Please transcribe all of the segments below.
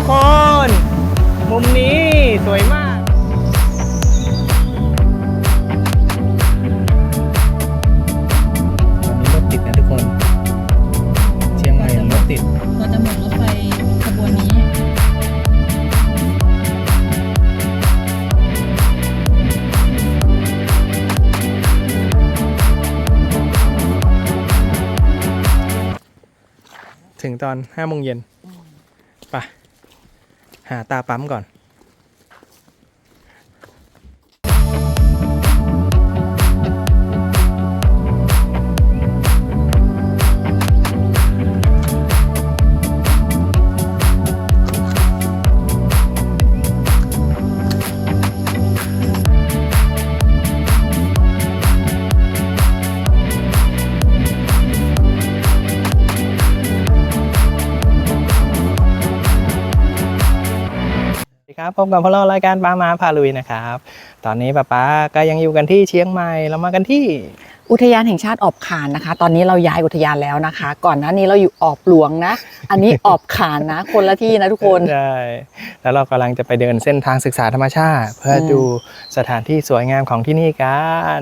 ทุกคน มุมนี้สวยมากตอนนี้รถติดนะทุกคน เชียงใหม่รถติด เราจะหมดรถไฟขบวนนี้ ถึงตอนห้าโมงเย็นไป หาตาปั๊มก่อน พบกับพวกเรารายการป้ามาพาลุยนะครับ ตอนนี้ป้าป้าก็ยังอยู่กันที่เชียงใหม่เรามากันที่อุทยานแห่งชาติออบขานนะคะ ตอนนี้เราย้ายอุทยานแล้วนะคะ ก่อนหน้านี้เราอยู่ออบหลวงนะ อันนี้ออบขานนะ คนละที่นะทุกคนใช่แล้วเรากำลังจะไปเดินเส้นทางศึกษาธรรมชาติ เพื่ออมดูสถานที่สวยงามของที่นี่กัน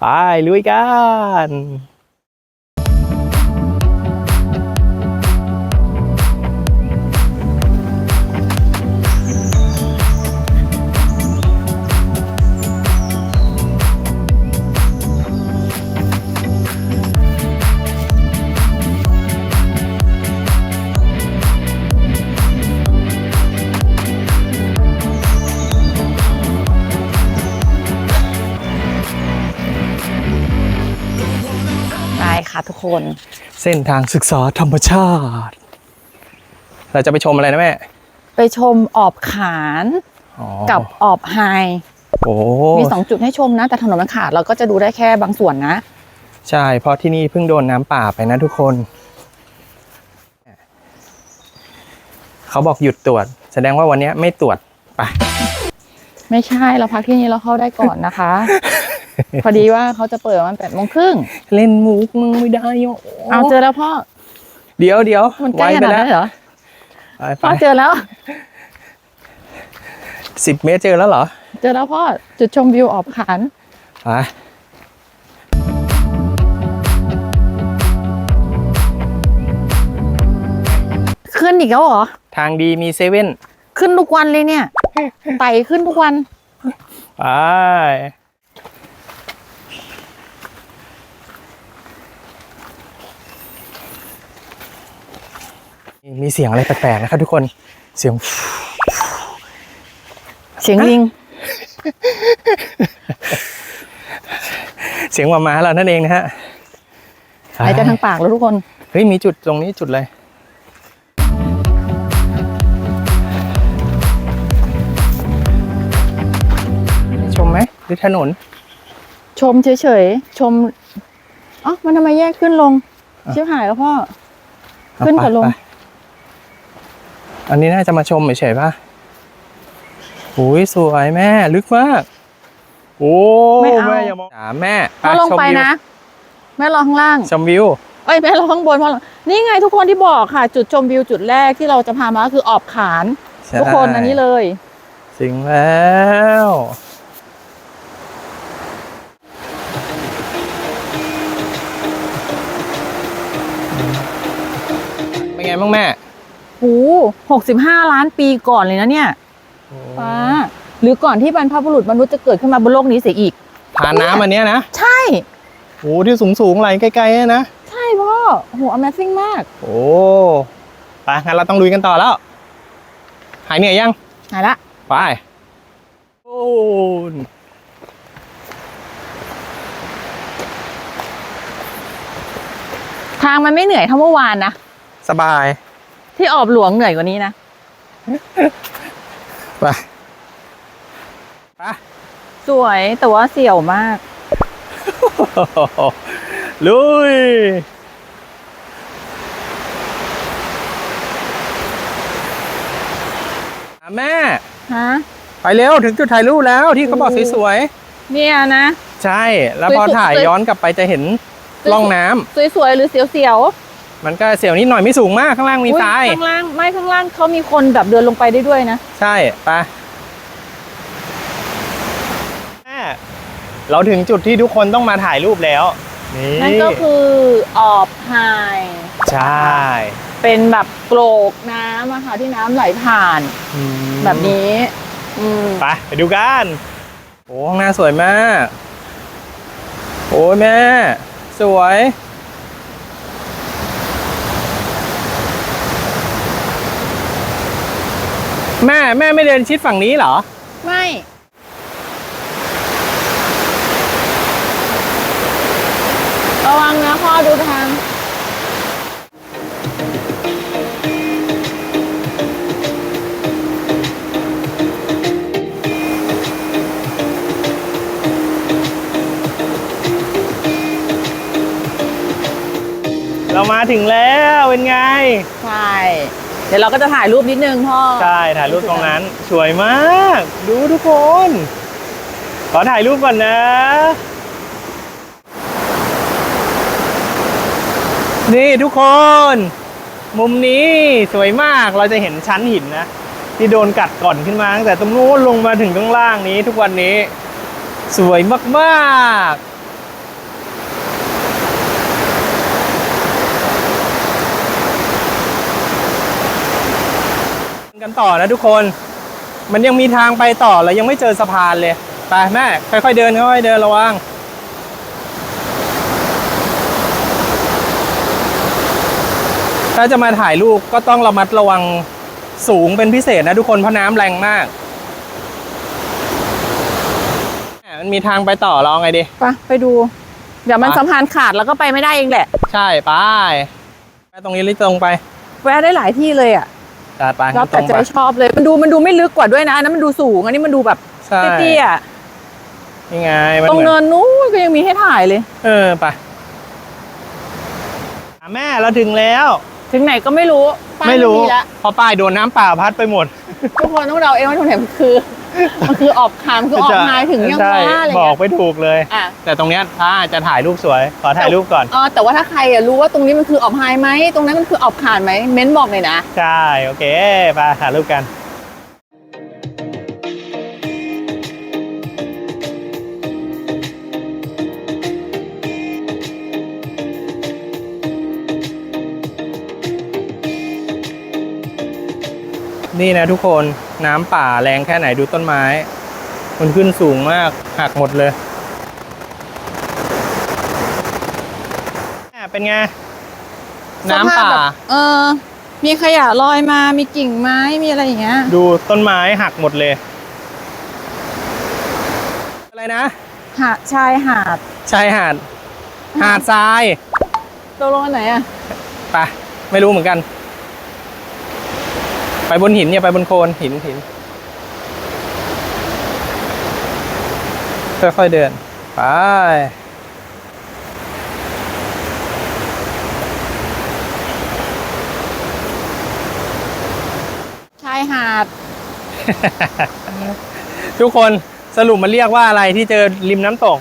ไปลุยกัน ได้ค่ะทุกคน เส้นทางศึกษาธรรมชาติ เราจะไปชมอะไรนะแม่ ไปชมออบขานอ๋อกับออบไฮโอ้มีสองจุดให้ชมนะ แต่ถนนมันขาดเราก็จะดูได้แค่บางส่วนนะ ใช่เพราะที่นี่เพิ่งโดนน้ำป่าไปนะทุกคน เขาบอกหยุดตรวจ แสดงว่าวันนี้ไม่ตรวจไป ไม่ใช่เราพักที่นี่เราเข้าได้ก่อนนะคะ พอดีว่าเขาจะเปิดประมันแปดโมงครึ่งเล่นมุกมึงไม่ได้โยเอาเจอแล้วพ่อ เดี๋ยวเดี๋ยวมันใกล้ขนาดนั้นเหรอไปพ่อเจอแล้วสิบเมตรเจอแล้วเหรอ เจอแล้วพ่อ จุดชมวิวออบขานไปขึ้นอีกแล้วเหรอ ทางดีมีเซเว่น ขึ้นทุกวันเลยเนี่ย ไต่ขึ้นทุกวันไป มีเสียงอะไรแปลกๆนะครับทุกคนเสียง เสียงลิง เสียงหมาม้าเรานั่นเองนะฮะหายใจทางปากแล้วทุกคน เฮ้ย มีจุดตรงนี้จุดเลยชมไหมหรือถนน ชมเฉยๆ ชมอ๋อมันทำไมแยกขึ้นลงอะชิบหายแล้วพ่อเอาขึ้นกับไปลงไป อันนี้น่าจะมาชมเฉยๆป่ะโอ้ยสวยแม่ลึกมาก โอ้ไม่เอา แม่อย่ามองอ่าแม่พ่อลงชมไปวิวนะ แม่รอข้างล่าง ชมวิว เอ้ยแม่รอข้างบนพ่อรอนี่ไงทุกคนที่บอกค่ะ จุดชมวิวจุดแรกที่เราจะพามาก็คือออบขานทุกคนอันนี้เลย ถึงแล้ว เป็นไงบ้างแม่ โอ้หกสิบห้าล้านปีก่อนเลยนะเนี่ยป้าหรือก่อนที่บรรพบุรุษมนุษย์จะเกิดขึ้นมาบนโลกนี้เสียอีกทานน้ำอันเนี้ยนะ ใช่โอ้ที่สูงสูงๆไหลไกลๆเนี่ยนะ ใช่พ่อโอ้โห Amazing มาก โอ้ไปงั้นเราต้องลุยกันต่อแล้ว หายเหนื่อยยัง หายละ ไป โอ้นทางมันไม่เหนื่อยเท่าเมื่อวานนะ สบาย ที่ออบหลวงเหนื่อยกว่านี้นะ ไปไปสวยแต่ว่าเสี่ยวมาก ลุยอะแม่ ฮะ ไปเร็วถึงจุดถ่ายรูปแล้วที่เขาบอกโอ้สวยเนี่ยนะ ๆ ใช่ แล้วพอสวยๆถ่ายสวยย้อนกลับไปจะเห็นสวยๆร่องน้ำ สวยๆหรือเสียวม มันก็เสียวนิดหน่อยไม่สูงมากข้างล่างมีอุ๊ยทราย ข้างล่างไม่ข้างล่างเขามีคนแบบเดินลงไปได้ด้วยนะ ใช่ไปแม่เราถึงจุดที่ทุกคนต้องมาถ่ายรูปแล้ว นี่นั่นก็คือออบไฮใช่เป็นแบบโกรกน้ำอะค่ะที่น้ำไหลผ่านอืมแบบนี้ อืมไปไปดูกันโอ้ข้างหน้าสวยมาก โอ้ยแม่ สวย แม่แม่ไม่เดินชิดฝั่งนี้เหรอ ไม่ ระวังนะพ่อดูทาง เรามาถึงแล้วเป็นไง ใช่ เดี๋ยวเราก็จะถ่ายรูปนิดนึงพ่อ ใช่ถ่ายรูปตรงนั้นสวยมาก ดูทุกคน ขอถ่ายรูปก่อนนะ นี่ทุกคน มุมนี้สวยมากเราจะเห็นชั้นหินนะ ที่โดนกัดก่อนขึ้นมาตั้งแต่ตรงนู้นลงมาถึงข้างล่างนี้ทุกวันนี้ สวยมากๆ กันต่อนะทุกคน มันยังมีทางไปต่อเรายังไม่เจอสะพานเลย ไปแม่ ค่อยๆเดินค่อยๆเดินระวังถ้าจะมาถ่ายรูปก็ต้องระมัดระวังสูงเป็นพิเศษนะทุกคนเพราะน้ำแรงมากแหม่มันมีทางไปต่อเราเอาไงดีไปไปดู เดี๋ยวมันไปสะพานขาดแล้วก็ไปไม่ได้เองแหละ ใช่ ไป ไปตรงนี้หรือตรงไป แวะได้หลายที่เลยอะ จัดไปแล้วตแต่รงใจไป ชอบเลยมันดูมันดูไม่ลึกกว่าด้วยนะอันนั้นมันดูสูงอันนี้มันดูแบบใช่ เตี้ยๆอะนี่ไงมันตรงเหมือนเนินนู้นก็ยังมีให้ถ่ายเลย เออไปอะแม่เราถึงแล้ว ถึงไหนก็ไม่รู้ป้ายไม่รู้ ละเพราะป้ายโดนน้ำป่าพัดไปหมด ทุกคนต้องเดาเองว่าตรงไหนมันคือ มันคือออบคามคือออกมาถึงยังใช่ว่าอะไรบอเงี้กย ไม่ถูกเลย อะ แต่ตรงเนี้ยถ้าจะถ่ายรูปสวย ขอถ่ายรูปก่อนเออแต่ว่าถ้าใครอะรู้ว่าตรงนี้มันคือออบไฮไหมตรงนั้นมันคือออบขานไหมเม้นบอกหน่อยนะ ใช่ โอเคไปถ่ายรูปกัน นี่นะทุกคน น้ำป่าแรงแค่ไหนดูต้นไม้ มันขึ้นสูงมากหักหมดเลยแม่เป็นไง น้ำป่าสภพแบบเออ มีขยะลอยมา มีกิ่งไม้ มีอะไรอย่างเงี้ย ดูต้นไม้หักหมดเลย อะไรนะ หาดชายหาด ชายหาด หาดทรายตกลงอันไหนอะไป ไม่รู้เหมือนกัน ไปบนหินเนี่ยไปบนโคลนหินหินค่อยๆเดิน ไป ชายหาด ทุกคนสรุปมันเรียกว่าอะไรที่เจอริมน้ำตก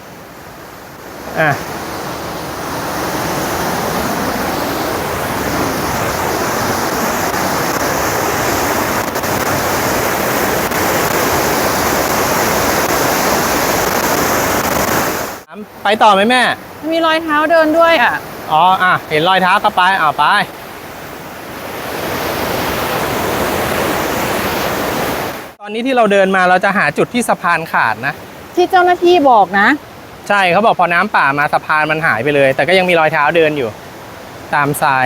อะ ไปต่อไหมแม่ มีรอยเท้าเดินด้วยอะ อ๋อ อะ เห็นรอยเท้าก็ไปอะไป ตอนนี้ที่เราเดินมาเราจะหาจุดที่สะพานขาดนะ ที่เจ้าหน้าที่บอกนะ ใช่เขาบอกพอน้ำป่ามาสะพานมันหายไปเลย แต่ก็ยังมีรอยเท้าเดินอยู่ ตามทราย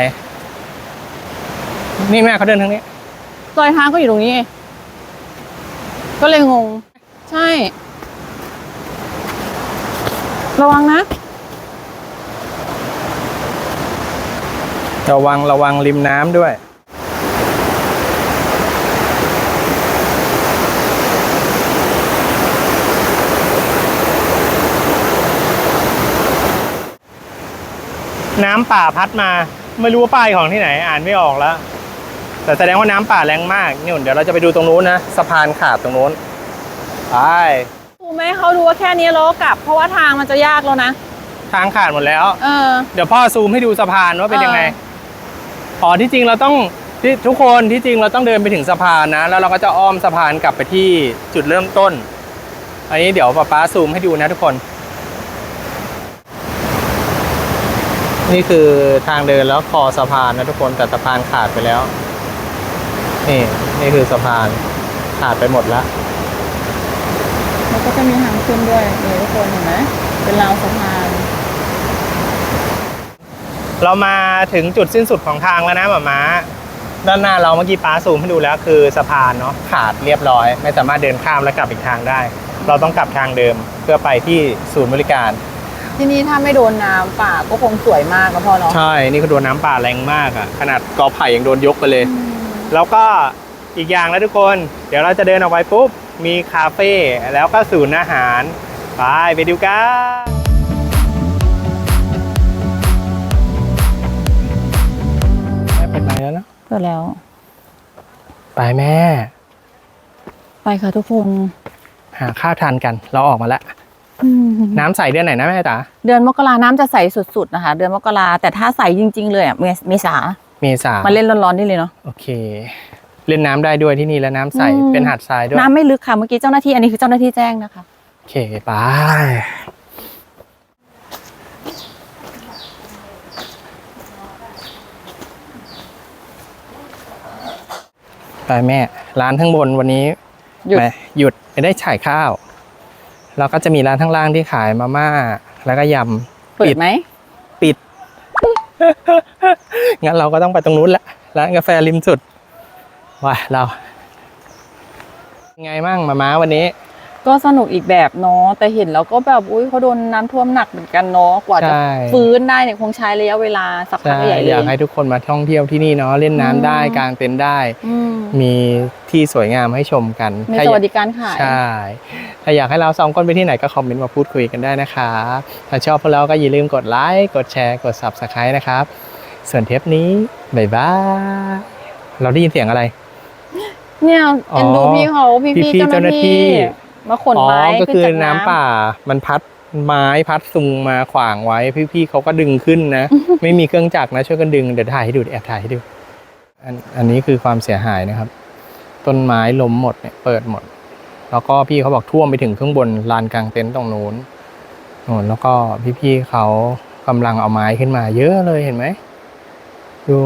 นี่แม่เขาเดินทางนี้ รอยเท้าก็อยู่ตรงนี้เองก็เลยงง ใช่ ระวังนะ ระวังระวังริมน้ำด้วยน้ำป่าพัดมา ไม่รู้ว่าป้ายของที่ไหนอ่านไม่ออกแล้ว แต่แสดงว่าน้ำป่าแรงมากนี่เดี๋ยวเราจะไปดูตรงนู้นนะสะพานขาดตรงนู้นไป ดูไหมเขาดูว่าแค่นี้เราก็กลับ เพราะว่าทางมันจะยากแล้วนะ ทางขาดหมดแล้ว เออ เดี๋ยวพ่อซูมให้ดูสะพานว่าเป็นยังไงเออ๋อที่จริงเราต้องที่ทุกคนที่จริงเราต้องเดินไปถึงสะพานนะ แล้วเราก็จะอ้อมสะพานกลับไปที่จุดเริ่มต้น อันนี้เดี๋ยวป๊าป๊าซูมให้ดูนะทุกคน นี่คือทางเดินแล้วคอสะพานนะทุกคนแต่สะพานขาดไปแล้ว นี่นี่คือสะพานขาดไปหมดแล้ว แล้วก็จะมีทางขึ้นด้วยนี่ทุกคนเห็นไหมเป็นราวสะพาน เรามาถึงจุดสิ้นสุดของทางแล้วนะหมาม้าด้านหน้าเราเมื่อกี้ป้าซูมให้ดูแล้วคือสะพานเนาะขาดเรียบร้อย ไม่สามารถเดินข้ามและกลับอีกทางได้ เราต้องกลับทางเดิมเพื่อไปที่ศูนย์บริการ ที่นี่ถ้าไม่โดนน้ำป่าก็คงสวยมากนะพ่อเนาะใช่ นี่ก็โดนน้ำป่าแรงมากอะ่ะ ขนาดกอไผ่ยังโดนยกไปเลย แล้วก็อีกอย่างนะทุกคน เดี๋ยวเราจะเดินออกไปปุ๊บ มีคาเฟ่แล้วก็ศูนย์อาหาร ไปไปดูกันแม่เปิดไมค์แล้วเนอะเปิดแล้ว ไปแม่ ไปค่ะทุกคนหาข้าวทานกัน เราออกมาแล้ว น้ำใสเดือนไหนนะแม่จ๋าเดือนมกราน้ำจะใสสุดๆนะคะ เดือนมกราแต่ถ้าใสจริง ๆ เลยอะเมเมษา เมษามาเล่นร้อนๆได้เลยเนาะโอเค เล่นน้ำได้ด้วยที่นี่แล้วน้ำใส อืม เป็นหาดทรายด้วยน้ำไม่ลึกค่ะเมื่อกี้เจ้าหน้าที่อันนี้คือเจ้าหน้าที่แจ้งนะคะ โอเคไปไปแม่ ร้านข้างบนวันนี้หยุดแหมหยุดไม่ได้ฉายข้าวแล้วก็จะมีร้านข้างล่างที่ขายมาม่า แล้วก็ยำ เปิดไหม ปิด งั้นเราก็ต้องไปตรงนู้นแหละร้านกาแฟริมสุด ว้าเราไงมั่งมาม้าวันนี้ ก็สนุกอีกแบบเนาะแต่เห็นแล้วก็แบบอุ้ยเขาโดนน้ำท่วมหนักเหมือนกันเนาะกว่าจะใช่ ฟื้นได้เนี่ยคงใช้ระยะเวลาสักพักใช่ใหญ่เลอยยากให้ทุกคนมาท่องเที่ยวที่นี่เนาะเล่นน้ำอืมได้กางเต็นท์ได้ อืมมีที่สวยงามให้ชมกันมีถ้าสอยาวักสดิการขาย ใช่ ถ้าอยากให้เราสองคนไปที่ไหนก็คอมเมนต์มาพูดคุยกันได้นะคะถ้าชอบพวกเราก็อย่าลืมกดไลค์ กดแชร์ กด subscribe นะครับ ส่วนเทปนี้ บ๊ายบาย เราได้ยินเสียงอะไร เนี่ยอ๋อเอ็นดูพี่เขาพี่พี่พี่ๆเจ้าหน้าเจ้าหน้าที่ที่มาขนอ๋อไม้ก็ขึ้นคือจากน้ำป่า มันพัดไม้พัดซุงมาขวางไว้ พี่ๆเขาก็ดึงขึ้นนะ ไม่มีเครื่องจักรนะช่วยกันดึงเดี๋ยวถ่ายให้ดูเดี๋ยวแอบถ่ายให้ดูอันอันนี้คือความเสียหายนะครับ ต้นไม้ล้มหมดเนี่ยเปิดหมด แล้วก็พี่เขาบอกท่วมไปถึงข้างบนลานกลางเต็นท์ตรงนู้นโน่นแล้วก็พี่ๆเขากำลังเอาไม้ขึ้นมา เยอะเลยเห็นไหมดู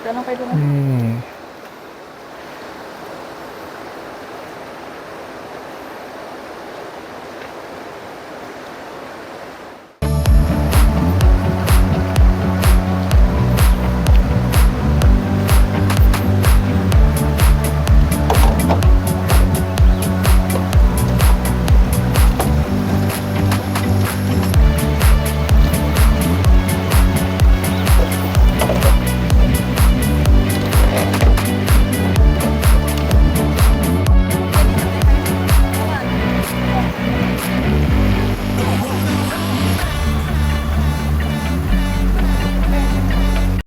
เดี๋ยวเราไปดูนี่